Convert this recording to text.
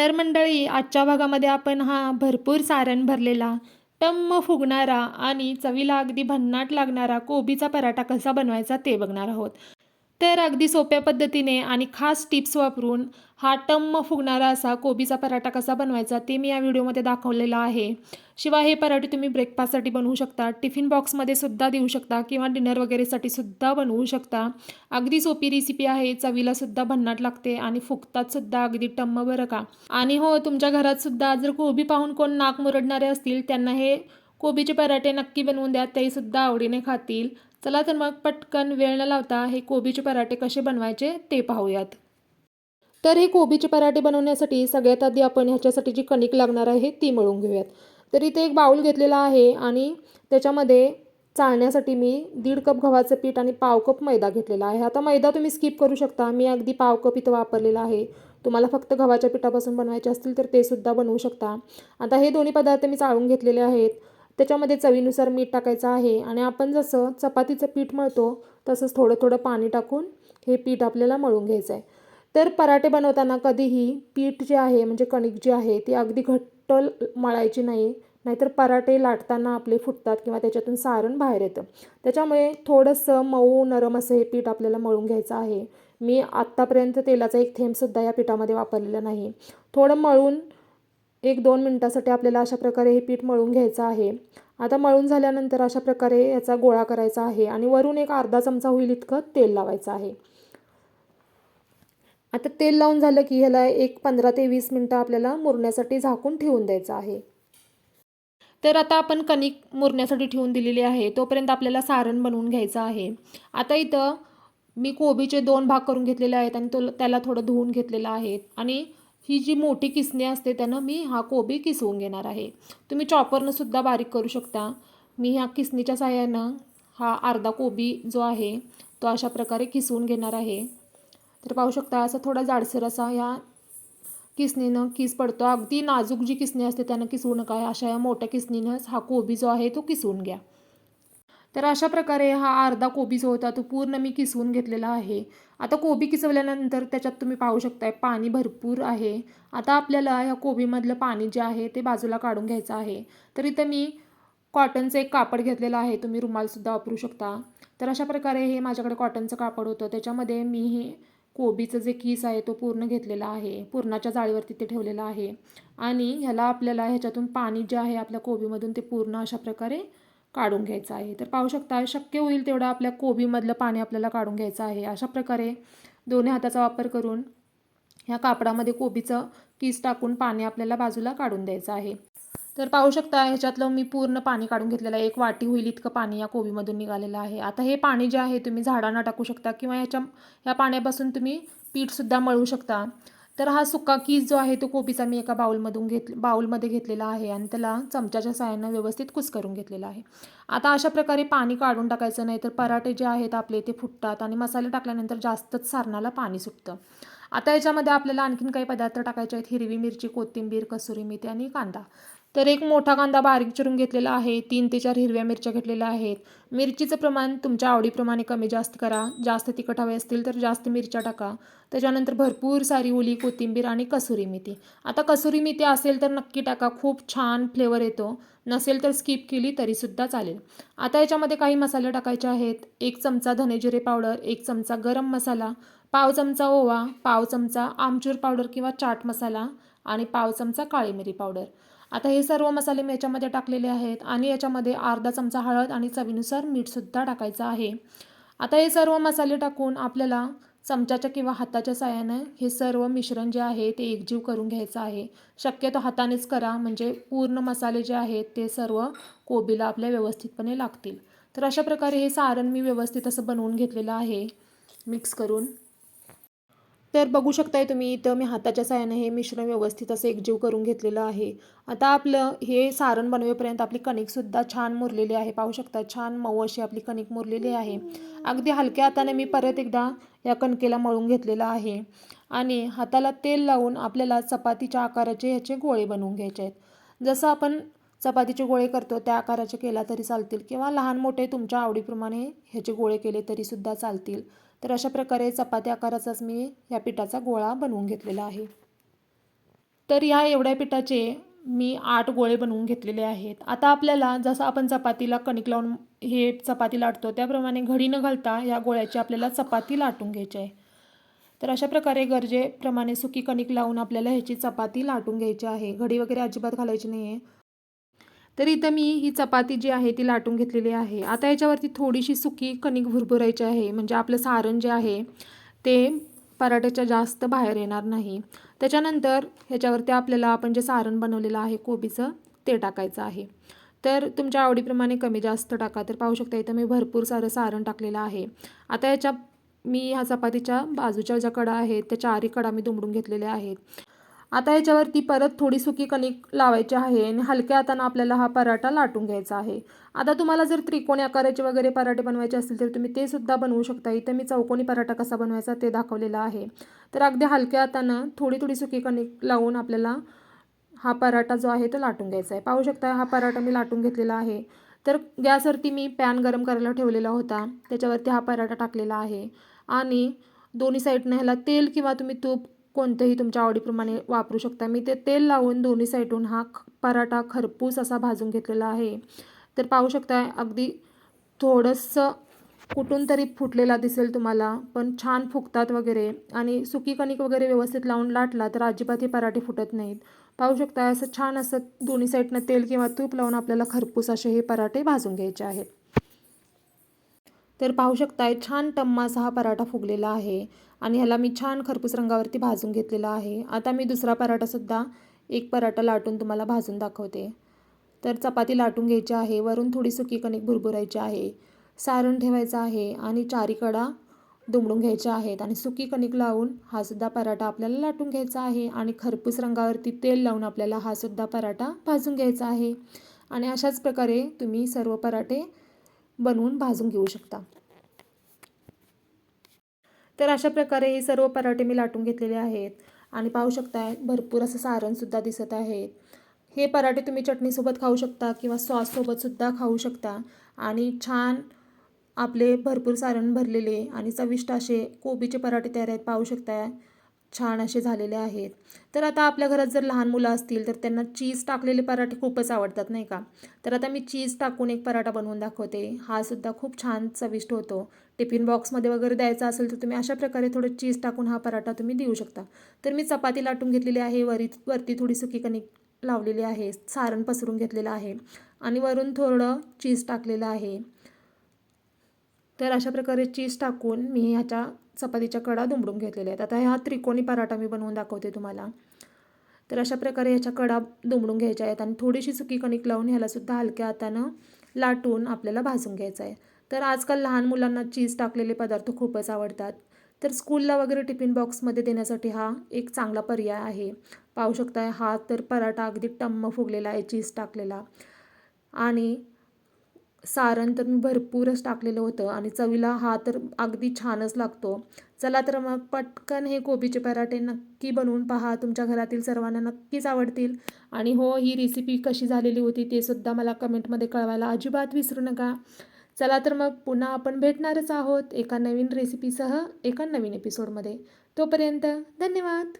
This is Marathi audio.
तर मंडळी आजच्या भागामध्ये आपण हा भरपूर सारण भरलेला टम्म फुगणारा आणि चवीला अगदी भन्नाट लागणारा कोबीचा पराठा कसा बनवायचा ते बघणार आहोत. तर अगदी सोप्या पद्धतीने आणि खास टिप्स वापरून हा टम्म फुगणारा असा कोबीचा पराठा कसा बनवायचा ते मी या व्हिडिओमध्ये दाखवलेला आहे. शिवाय हे पराठे तुम्ही ब्रेकफास्टसाठी बनवू शकता टिफिन बॉक्समध्ये सुद्धा देऊ शकता किंवा डिनर वगैरेसाठी सुद्धा बनवू शकता. अगदी सोपी रेसिपी आहे चवीला सुद्धा भन्नाट लागते आणि फुगतात सुद्धा अगदी टम्म बरं का. आणि हो तुमच्या घरात सुद्धा जर कोबी पाहून कोण नाक मुरडणारे असतील त्यांना हे कोबीचे पराठे नक्की बनवून द्या ते सुद्धा आवडीने खातील. चला तर मग पटकन वेळ न लावता हे कोबीचे पराठे कसे बनवायचे ते पाहूयात. तर हे कोबीचे पराठे बनवण्यासाठी सगळ्यात आधी आपण ह्याच्यासाठी जी कणिक लागणार आहे ती मिळून घेऊयात. तर इथे एक बाऊल घेतलेला आहे आणि त्याच्यामध्ये चाळण्यासाठी मी दीड कप गव्हाचं पीठ आणि पाव कप मैदा घेतलेला आहे. आता मैदा तुम्ही स्किप करू शकता. मी अगदी पाव कप इथं वापरलेला आहे. तुम्हाला फक्त गव्हाच्या पिठापासून बनवायचे असतील तर ते सुद्धा बनवू शकता. आता हे दोन्ही पदार्थ मी चाळून घेतलेले आहेत. त्याच्यामध्ये चवीनुसार मीठ टाकायचं आहे आणि आपण जसं चपातीचं पीठ मळतो तसंच थोडं थोडं पाणी टाकून हे पीठ आपल्याला मळून घ्यायचं आहे. तर पराठे बनवताना कधीही पीठ जे आहे म्हणजे कणिक जी आहे ती अगदी घट्ट मळायची नाही नाहीतर पराठे लाटताना आपले फुटतात किंवा त्याच्यातून सारण बाहेर येतं. त्याच्यामुळे थोडंसं मऊ नरम असं हे पीठ आपल्याला मळून घ्यायचं आहे. मी आत्तापर्यंत तेलाचा एक थेंबसुद्धा या पिठामध्ये वापरलेला नाही. थोडं मळून एक दोन मिनटासाठी आपल्याला अशा प्रकारे हे पीठ मळून घ्यायचं आहे. आता मळून झाल्यानंतर अशा प्रकारे याचा गोळा करायचा आहे आणि वरून एक अर्धा चमचा होईल इतकं तेल लावायचं आहे. आता तेल लावून झालं की ह्याला एक पंधरा ते वीस मिनटं आपल्याला मुरण्यासाठी झाकून ठेवून द्यायचं आहे. तर आता आपण कणिक मुरण्यासाठी ठेवून दिलेली आहे. तोपर्यंत आपल्याला सारण बनवून घ्यायचं आहे. आता इथं मी कोबीचे दोन भाग करून घेतलेले आहेत आणि तो त्याला थोडं धुवून घेतलेलं आहे. आणि ही जी मोठी किसणी असते त्यानं मी हा कोबी किसवून घेणार आहे. तुम्ही चॉपरनं सुद्धा बारीक करू शकता. मी ह्या किसणीच्या साह्यानं हा अर्धा कोबी जो आहे तो अशा प्रकारे किसवून घेणार आहे. तर पाहू शकता असा थोडा जाडसर असा ह्या किसनीनं किस पडतो. अगदी नाजूक जी किसणी असते त्यानं किसवू नका. अशा या मोठ्या किसनीनंच हा कोबी जो आहे तो किसवून घ्या. तर अशा प्रकारे हा अर्धा कोबी जो होता तो पूर्ण मी किसवून घेतलेला आहे. आता कोबी किसवल्यानंतर त्याच्यात तुम्ही पाहू शकताय पाणी भरपूर आहे. आता आपल्याला ह्या कोबीमधलं पाणी जे आहे ते बाजूला काढून घ्यायचं आहे. तर इथं मी कॉटनचं एक कापड घेतलेलं आहे तुम्ही रुमालसुद्धा वापरू शकता. तर अशा प्रकारे हे माझ्याकडे कॉटनचं कापड होतं. त्याच्यामध्ये मी हे कोबीचं जे कीस आहे तो पूर्ण घेतलेला आहे. पूर्णाच्या जाळीवरती ते ठेवलेलं आहे. आणि ह्याला आपल्याला ह्याच्यातून पाणी जे आहे आपल्या कोबीमधून ते पूर्ण अशा प्रकारे काढून घ्यायचं आहे. तर पाहू शकता शक्य होईल तेवढं आपल्या कोबीमधलं पाणी आपल्याला काढून घ्यायचं आहे. अशा प्रकारे दोन्ही हाताचा वापर करून ह्या कापडामध्ये कोबीचं किस टाकून पाणी आपल्याला बाजूला काढून द्यायचं आहे. तर पाहू शकता ह्याच्यातलं मी पूर्ण पाणी काढून घेतलेलं आहे. एक वाटी होईल इतकं पाणी या कोबीमधून निघालेलं आहे. आता हे पाणी जे आहे तुम्ही झाडांना टाकू शकता किंवा ह्याच्या ह्या पाण्यापासून तुम्ही पीठसुद्धा मळू शकता. तर हा सुका कीस जो आहे तो कोबीचा मी एका बाउलमधून घेत बाउलमध्ये घेतलेला आहे आणि त्याला चमच्याच्या साह्यानं व्यवस्थित कुस करून घेतलेला आहे. आता अशा प्रकारे पाणी काढून टाकायचं नाही तर पराठे जे आहेत आपले ते फुटतात आणि मसाले टाकल्यानंतर जास्तच सारणाला पाणी सुटतं. आता याच्यामध्ये आपल्याला आणखीन काही पदार्थ टाकायचे आहेत. हिरवी मिरची कोथिंबीर कसुरी मेथी आणि कांदा. तर एक मोठा कांदा बारीक चिरून घेतलेला आहे. तीन ते चार हिरव्या मिरच्या घेतलेल्या आहेत. मिरचीचं प्रमाण तुमच्या आवडीप्रमाणे कमी जास्त करा. जास्त तिखट हवे असतील तर जास्त मिरच्या टाका. त्याच्यानंतर भरपूर सारी ओली कोथिंबीर आणि कसुरी मेथी. आता कसुरी मेथी असेल तर नक्की टाका. खूप छान फ्लेवर येतो. नसेल तर स्किप केली तरीसुद्धा चालेल. आता याच्यामध्ये काही मसाले टाकायचे आहेत. एक चमचा धनेजिरे पावडर एक चमचा गरम मसाला पाव चमचा ओवा पाव चमचा आमचूर पावडर किंवा चाट मसाला आणि पाव चमचा काळी मिरी पावडर. आता हे सर्व मसाले मी याच्यामध्ये टाकलेले आहेत आणि याच्यामध्ये अर्धा चमचा हळद आणि चवीनुसार मीठसुद्धा टाकायचं आहे. आता हे सर्व मसाले टाकून आपल्याला चमच्याच्या किंवा हाताच्या साह्यानं हे सर्व मिश्रण जे आहे ते एकजीव करून घ्यायचं आहे. शक्यतो हातानेच करा म्हणजे पूर्ण मसाले जे आहेत ते सर्व कोबीला आपल्या व्यवस्थितपणे लागतील. तर अशा प्रकारे हे सारण मी व्यवस्थित असं बनवून घेतलेलं आहे. मिक्स करून. तर बघू शकताय तुम्ही इथं मी हाताच्या साह्याने हे मिश्रण व्यवस्थित असं एकजीव करून घेतलेलं आहे. आता आपलं हे सारण बनवेपर्यंत आपली कणिकसुद्धा छान मुरलेली आहे. पाहू शकता छान मऊ अशी आपली कणिक मुरलेली आहे. अगदी हलक्या हाताने मी परत एकदा या कणकेला मळून घेतलेलं आहे. आणि हाताला तेल लावून आपल्याला चपातीच्या आकाराचे ह्याचे गोळे बनवून घ्यायचे आहेत. जसं आपण चपातीचे गोळे करतो त्या आकाराचे केला तरी चालतील. किंवा लहान मोठे तुमच्या आवडीप्रमाणे ह्याचे गोळे केले तरीसुद्धा चालतील. तर अशा प्रकारे चपाती आकाराचाच मी या पिठाचा गोळा बनवून घेतलेला आहे. तर ह्या एवढ्या पिठाचे मी आठ गोळे बनवून घेतलेले आहेत. आता आपल्याला जसं आपण चपातीला कणिक लावून हे चपाती लाटतो त्याप्रमाणे घडी न घालता या गोळ्याची आपल्याला चपाती लाटून घ्यायची आहे. तर अशा प्रकारे गरजेप्रमाणे सुकी कणिक लावून आपल्याला ह्याची चपाती लाटून घ्यायची आहे. घडी वगैरे अजिबात घालायची नाही आहे तर इथं मी ही चपाती जी आहे ती लाटून घेतलेली आहे. आता याच्यावरती थोडीशी सुकी कणिक भुरभुरायची आहे. म्हणजे आपलं सारण जे आहे ते पराठ्याच्या जास्त बाहेर येणार नाही. त्याच्यानंतर ह्याच्यावरती आपल्याला आपण जे सारण बनवलेलं आहे कोबीचं ते टाकायचं आहे. तर तुमच्या आवडीप्रमाणे कमी जास्त टाका. तर पाहू शकता इथं मी भरपूर सारं सारण टाकलेलं आहे. आता याच्या मी ह्या चपातीच्या बाजूच्या ज्या कडा आहेत त्या चारही कडा मी दुमडून घेतलेल्या आहेत. आता याच्यावरती परत थोडी सुकी कणिक लावायची आहे आणि हलक्या हातानं आपल्याला हा पराठा लाटून घ्यायचा आहे. आता तुम्हाला जर त्रिकोणी आकाराचे वगैरे पराठे बनवायचे असतील तर तुम्ही ते सुद्धा बनवू शकता. इथं मी चौकोनी पराठा कसा बनवायचा ते दाखवलेलं आहे. तर अगदी हलक्या हातानं थोडी थोडी सुकी कणिक लावून आपल्याला हा पराठा जो आहे तो लाटून घ्यायचा आहे. पाहू शकता हा पराठा मी लाटून घेतलेला आहे. तर गॅसवरती मी पॅन गरम करायला ठेवलेला होता. त्याच्यावरती हा पराठा टाकलेला आहे. आणि दोन्ही साईडनं ह्याला तेल किंवा तुम्ही तूप कोणतंही तुमच्या आवडीप्रमाणे वापरू शकता. मी ते तेल लावून दोन्ही साईडून हा ख पराठा खरपूस असा भाजून घेतलेला आहे. तर पाहू शकता अगदी थोडंसं कुठून तरी फुटलेला दिसेल तुम्हाला पण छान फुगतात वगैरे. आणि सुकी कणिक वगैरे व्यवस्थित लावून लाटला तर अजिबात हे पराठे फुटत नाहीत. पाहू शकता असं छान असं दोन्ही साईडनं तेल किंवा तूप लावून आपल्याला खरपूस असे हे पराठे भाजून घ्यायचे आहेत. तर पाहू शकताय छान टम्मा असा हा पराठा फुगलेला आहे. आणि ह्याला मी छान खरपूस रंगावरती भाजून घेतलेला आहे. आता मी दुसरा पराठासुद्धा एक पराठा लाटून तुम्हाला भाजून दाखवते. तर चपाती लाटून घ्यायची आहे. वरून थोडी सुकी कणिक भुरभुरायची आहे. सारण ठेवायचं आहे आणि चारीकडा दुमडून घ्यायच्या आहेत. आणि सुकी कणिक लावून हा सुद्धा पराठा आपल्याला लाटून घ्यायचा आहे. आणि खरपूस रंगावरती तेल लावून आपल्याला हा सुद्धा पराठा भाजून घ्यायचा आहे. आणि अशाच प्रकारे तुम्ही सर्व पराठे बनवून भाजून घेऊ शकता. तर अशा प्रकारे हे सर्व पराठे मी लाटून घेतलेले आहेत. आणि पाहू शकताय भरपूर असं सारणसुद्धा दिसत आहे. हे पराठे तुम्ही चटणीसोबत खाऊ शकता किंवा सॉससोबतसुद्धा खाऊ शकता. आणि छान आपले भरपूर सारण भरलेले आणि चविष्ट असे कोबीचे पराठे तयार आहेत पाहू शकताय. छान असे झालेले आहेत. तर आता आपल्या घरात जर लहान मुलं असतील तर त्यांना चीज टाकलेले पराठे खूपच आवडतात नाही का? तर आता मी चीज टाकून एक पराठा बनवून दाखवते. हा सुद्धा खूप छान चविष्ट होतो. टिफिन बॉक्समध्ये वगैरे द्यायचा असेल तर तुम्ही अशा प्रकारे थोडं चीज टाकून हा पराठा तुम्ही देऊ शकता. तर मी चपाती लाटून घेतलेली आहे वरी वरती थोडी सुकी कणिक लावलेली आहे सारण पसरून घेतलेलं आहे आणि वरून थोडं चीज टाकलेलं आहे. तर अशा प्रकारे चीज टाकून मी ह्याच्या चपातीच्या कडा दुमडून घेतलेल्या आहेत. आता ह्या त्रिकोणी पराठा मी बनवून दाखवते तुम्हाला. तर अशा प्रकारे ह्याच्या कडा दुमडून घ्यायच्या आहेत आणि थोडीशी सुकी कणिक लावून ह्यालासुद्धा हलक्या हातानं लाटून आपल्याला भाजून घ्यायचं आहे. तर आजकाल लहान मुलांना चीज टाकलेले पदार्थ खूपच आवडतात. तर स्कूलला वगैरे टिफिन बॉक्समध्ये देण्यासाठी हा एक चांगला पर्याय आहे. पाहू शकता हा तर पराठा अगदी टम्म फुगलेला आहे चीज टाकलेला. आणि सारण तर मी भरपूरच टाकलेलं होतं आणि चवीला हा तर अगदी छानच लागतो. चला तर मग पटकन हे कोबीचे पराठे नक्की बनवून पहा. तुमच्या घरातील सर्वांना नक्कीच आवडतील. आणि हो ही रेसिपी कशी झालेली होती ते सुद्धा मला कमेंटमध्ये कळवायला अजिबात विसरू नका. चला तर मग पुन्हा आपण भेटणारच आहोत एका नवीन रेसिपीसह एका नवीन एपिसोडमध्ये तोपर्यंत धन्यवाद!